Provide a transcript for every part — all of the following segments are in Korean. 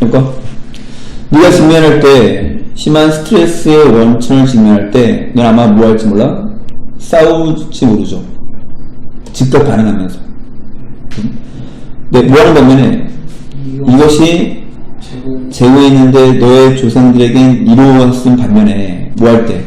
그러니까 네가 직면할 때 심한 스트레스의 원천을 직면할 때 넌 아마 뭐 할지 몰라? 싸울지 모르죠. 즉각 반응하면서. 네, 뭐 하는 반면에 이것이 재고 있는데 너의 조상들에겐 이로웠은 반면에 뭐 할 때?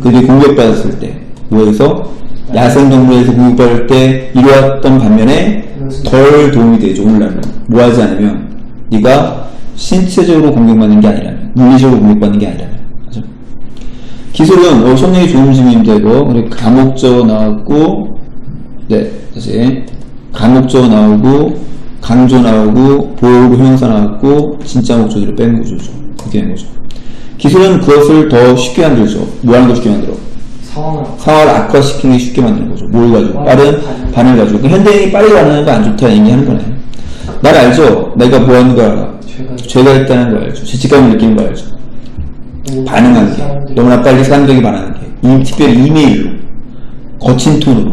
그들이 공격받았을 때 뭐에서? 야생 동물에서 공격받을 때 이로웠던 반면에 덜 도움이 되죠 오늘날은 뭐 하지 않으면 네가 신체적으로 공격받는 게 아니라면 물리적으로 공격받는 게 아니라면 맞죠? 기술은 어, 손님이 좋은 질문입니다 이거 우리 감옥적 나왔고 네 다시 감옥적 나오고 강조 나오고 보호구 형용사 나왔고 진짜 목적으로 뺀 구조죠 그렇게 된 거죠 기술은 그것을 더 쉽게 만들죠 뭐 하는 거 쉽게 만들어 상황을 상황을 악화시키기 쉽게 만드는 거죠. 뭘 가지고? 빠른 반응을 가지고. 그 현대인이 빨리 반응하는 거 안 좋다 얘기하는 거네. 날 알죠? 내가 뭐 하는 거 알아? 제가 죄가 있다는 거 알죠? 죄책감을 느끼는 거 알죠? 반응하는 게. 너무나 빨리 사람들에게 반하는 게. 이, 특별히 이메일로. 거친 톤으로.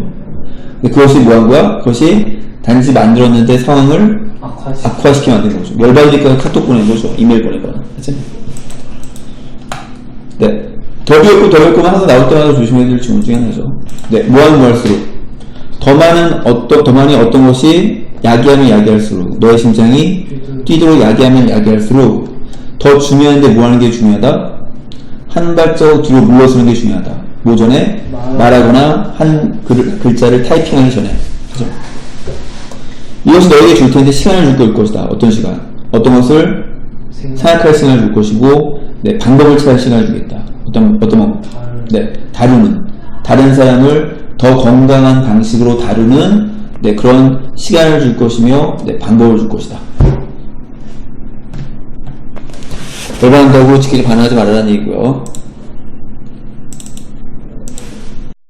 그것이 뭐 한 거야? 그것이 단지 만들었는데 상황을 악화시 악화시키게 만드는 거죠. 열받으니까 카톡 보낸 거죠. 이메일 보내거나. 그치? 네. 더 비었고 더 비었고는 항상 나올 때마다 조심해야 될 질문 중에 하나죠. 네. 뭐하면 뭐할수록. 더 많은 어떤, 더 많이 어떤 것이 야기하면 야기할수록. 너의 심장이 뛰도록 야기하면 야기할수록. 더 중요한데 뭐하는 게 중요하다? 한 발자국 뒤로 물러서는 게 중요하다. 뭐 전에? 말하거나 한 글, 글자를 타이핑하기 전에. 그죠? 이것이 너에게 줄 텐데 시간을 줄 것이다. 어떤 시간? 어떤 것을 생각할 시간을 줄 것이고, 네, 방법을 찾을 시간을 주겠다. 어떤, 어떤 방법? 네, 다루는. 다른 사람을 더 건강한 방식으로 다루는, 네, 그런 시간을 줄 것이며, 네, 방법을 줄 것이다. 열받는다고 지키지 반하지 말라는 얘기고요.